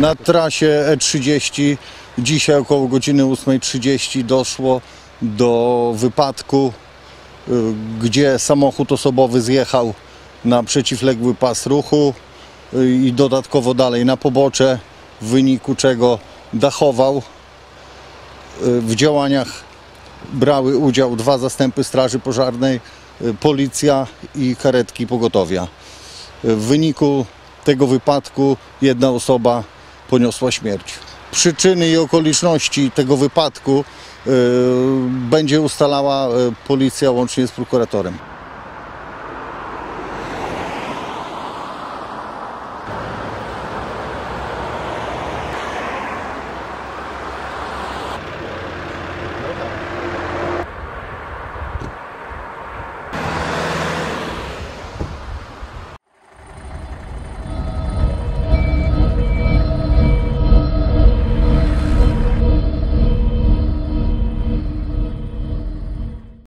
Na trasie E30 dzisiaj około godziny 8.30 doszło do wypadku, y, gdzie samochód osobowy zjechał na przeciwległy pas ruchu y, i dodatkowo dalej na pobocze, w wyniku czego dachował. Y, W działaniach brały udział dwa zastępy Straży Pożarnej, policja i karetki pogotowia. W wyniku tego wypadku jedna osoba poniosła śmierć. Przyczyny i okoliczności tego wypadku y, będzie ustalała y, policja łącznie z prokuratorem.